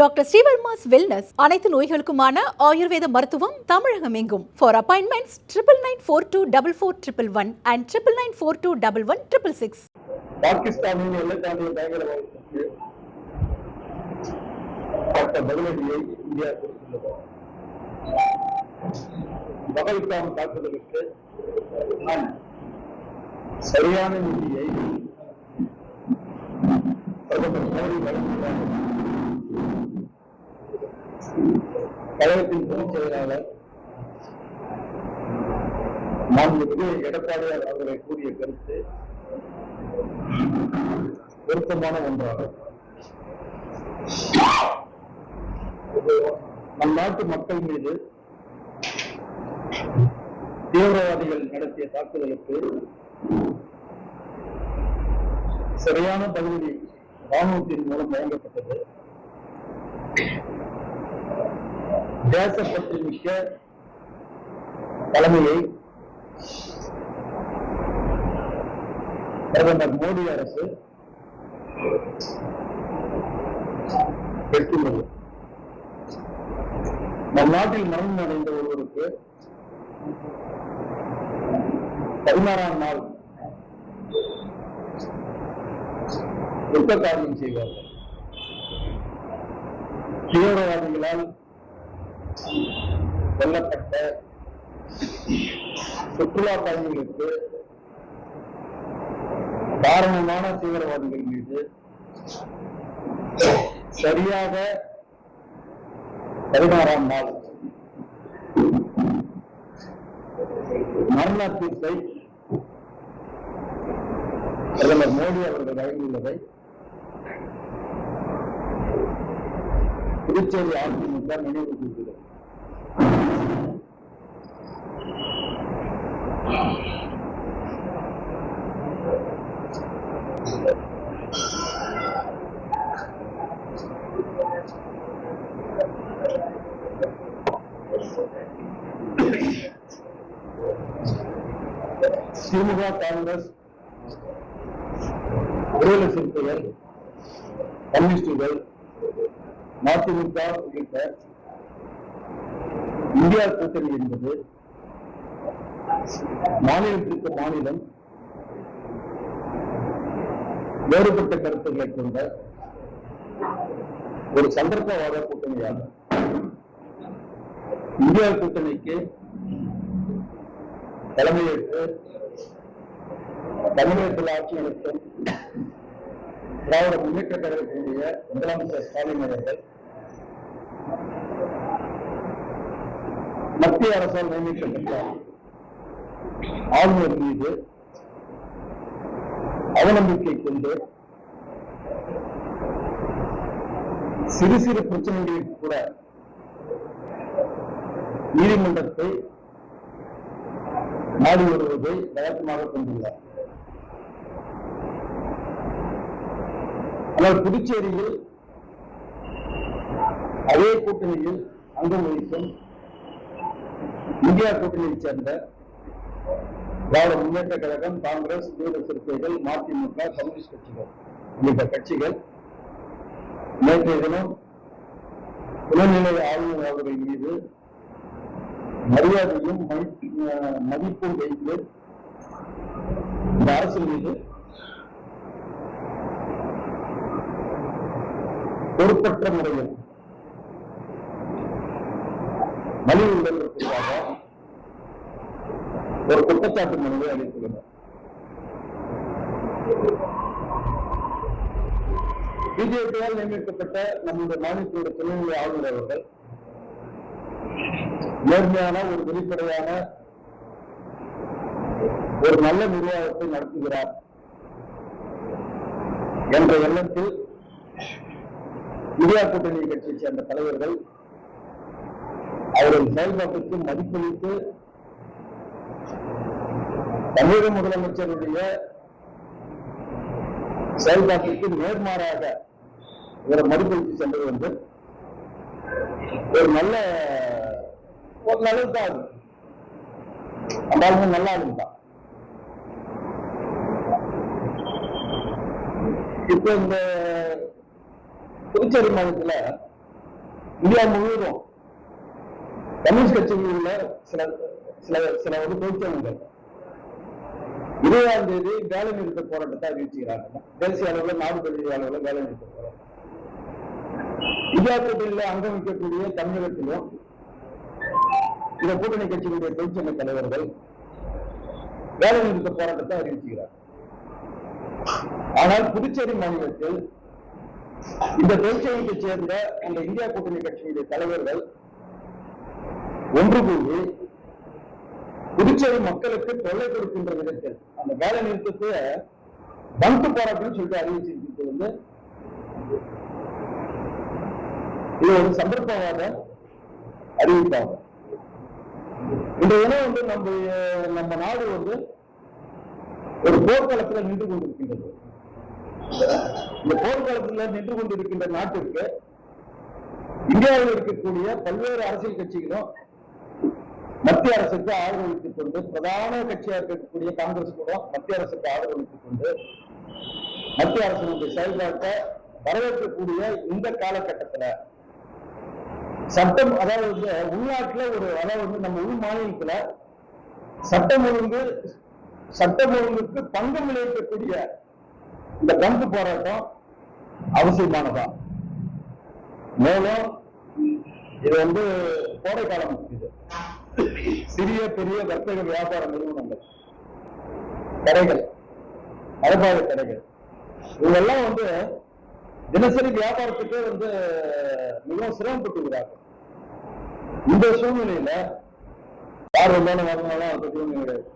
Doctor Srivarma's wellness அனைத்து நோய்களுக்குமான ஆயுர்வேத மருத்துவம் தமிழகம் எங்கும் for appointments triple nine four two double four triple one and triple nine four two double one triple six பாகிஸ்தானின் எல்லை தாண்டிய பயங்கரவாதத்திற்கு பதிலடியை இந்தியா கொடுத்துள்ளது. பகல்காம் தாக்குதலுக்கு நான் சரியான நிதியை பிரதமர் மோடி வழங்கினார். கழகத்தின் பொதுச் செயலாளர் மாநிலத்துக்கு எடப்பாடியார் அவர்களை கூறிய கருத்து பொருத்தமான ஒன்றாகும். நம் நாட்டு மக்கள் மீது தீவிரவாதிகள் நடத்திய தாக்குதலுக்கு சரியான பகுதி ராணுவத்தின் மூலம் வழங்கப்பட்டது. தேசப்பற்று மிக்க தலைமையை பிரதமர் மோடி அரசு பெற்றுள்ளது. நம் நாட்டில் மரணம் அடைந்த ஒருவருக்கு பதினாறாம் நாள் துக்க காரியம் செய்வார்கள். தீவிரவாதிகளால் கொல்லப்பட்ட சுற்றுலா பயணிகளுக்கு காரணமான தீவிரவாதிகள் மீது சரியாக பதினாறாம் நாள் மரண தீர்ப்பை பிரதமர் மோடி அவர்கள் வழங்கியுள்ளதை புதுச்சேரி அதிமுக நினைவு திமுக காங்கிரஸ் விடுதலை சிறுத்தைகள் கம்யூனிஸ்டுகள் மதிமுக உள்ளிட்ட இந்தியா கூட்டணி என்பது மாநிலத்திற்கு மாநிலம் வேறுபட்ட கருத்துக்களை கொண்ட ஒரு சந்தர்ப்பவாத கூட்டணியாகும் இந்தியா கூட்டணிக்கு தலைமையேற்று தமிழகத்தில் ஆட்சி நடத்தும் திராவிட முன்னேற்ற கழகத்தினுடைய முதலமைச்சர் ஸ்டாலின் அவர்கள் மத்திய அரசால் நியமிக்கப்பட்ட ஆளுநர் மீது அவநம்பிக்கை கொண்டு சிறு சிறு பிரச்சனைகளில் கூட நீதிமன்றத்தை நாடி வருவதை வழக்கமாக கொண்டுள்ளார். ஆனால் புதுச்சேரியில் அதே கூட்டணியில் அங்கம் வகிக்கும் இந்தியா கூட்டணியைச் சேர்ந்த திராவிட முன்னேற்ற கழகம் காங்கிரஸ் தீவிர சிறுத்தைகள் மதிமுக கம்யூனிஸ்ட் கட்சிகள் உள்ளிட்ட கட்சிகள் நேற்றைய தினம் துணைநிலை ஆளுநர் அவர்கள் மீது மரியாதையும் மதிப்பும் வைத்து இந்த அரசு மீது பொறுப்பற்ற முறையில் மலிவு உள்ளதற்காக ஒரு குற்றச்சாட்டு மனுவை அளித்துள்ளனர். பிஜேபியால் நியமிக்கப்பட்ட நம்முடைய மாநிலத்தினுடைய துணைநிலை ஆளுநர் அவர்கள் நேர்மையான ஒரு வெளிப்படையான ஒரு நல்ல நிர்வாகத்தை நடத்துகிறார் என்ற எண்ணத்தில் இந்தியா கூட்டணி கட்சியை சேர்ந்த தலைவர்கள் அதன் செயல்பாட்டுக்கு மதிப்பளித்து தமிழக முதலமைச்சருடைய செயல்பாட்டிற்கு நேர்மாறாக இவரை மதிப்பளித்து சென்றது வந்து ஒரு நல்ல ஒரு நல்லது தான் அது. அந்த ஆளுங்க நல்ல ஆளுங்க தான் இப்ப இந்த புதுச்சேரி மாநிலத்துல இந்தியா முழுவதும் கம்யூனிஸ்ட் கட்சியில் உள்ள சில சில சில வந்து தொழிற்சங்கங்கள் இருபதாம் தேதி வேலை நிறுத்த போராட்டத்தை அறிவிச்சுக்கிறாங்க தேசிய அளவில் நாடு தழுவிய அளவில் வேலை நிறுத்த போராட்டம். இந்தியா கூட்டணியில் அங்கம் வைக்கக்கூடிய தமிழகத்திலும் இந்த கூட்டணி கட்சியினுடைய தொழிற்சங்க தலைவர்கள் வேலை நிறுத்த போராட்டத்தை அறிவிச்சுக்கிறார் ஆனால் புதுச்சேரி மாநிலத்தில் இந்த தொழிற்சங்கத்தை சேர்ந்த அந்த இந்தியா கூட்டணி கட்சியினுடைய தலைவர்கள் ஒன்று கூடி புதுச்சேரி மக்களுக்கு தொல்லை கொடுக்கின்ற விதத்தில் அந்த வேலை நிறுத்தத்தை பந்து போராட்டம்னு சொல்லிட்டு அறிவிச்சிருக்கிறது வந்து இது ஒரு சந்தர்ப்பவாத அறிவிப்பாகும் இந்த இனம் வந்து நம்ம நம்ம நாடு வந்து ஒரு போர்க்களத்தில் நின்று கொண்டிருக்கின்றது. இந்த போர்க்களத்தில் நின்று கொண்டிருக்கின்ற நாட்டிற்கு இந்தியாவில் இருக்கக்கூடிய பல்வேறு அரசியல் கட்சிகளும் மத்திய அரசுக்கு ஆதரவளித்துக் கொண்டு பிரதான கட்சியாக இருக்கக்கூடிய காங்கிரஸ் கூட மத்திய அரசுக்கு ஆதரவளித்துக் கொண்டு மத்திய அரசினுடைய செயல்பாட்டை வரவேற்கக்கூடிய இந்த காலகட்டத்துல சட்டம் அதாவது வந்து உள்நாட்டுல ஒரு அதாவது வந்து நம்ம உள் மாநிலத்துல சட்டம் ஒழுங்கு சட்டம் ஒழுங்குக்கு பங்கம் விளைவிக்கக்கூடிய இந்த பங்கு போராட்டம் அவசியமானதா? மேலும் இது வந்து கோடை காலம் இது சிறிய பெரிய வர்த்தக வியாபார நிறுவனங்கள். கடைகள். மரபாத கடைகள். இவங்கெல்லாம் வந்து தினசரி வியாபாரத்துக்கே வந்து மிகவும் சிரமப்பட்டுகிறார்கள். இந்த சூழ்நிலையில யார் வந்தாலும் வரணும்னாலும் அது ஒண்ணும் கிடையாது.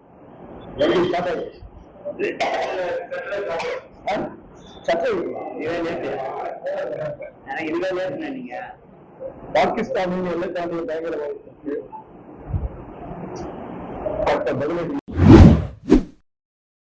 பாகிஸ்தானின் எல்லை தாண்டிய तब बदले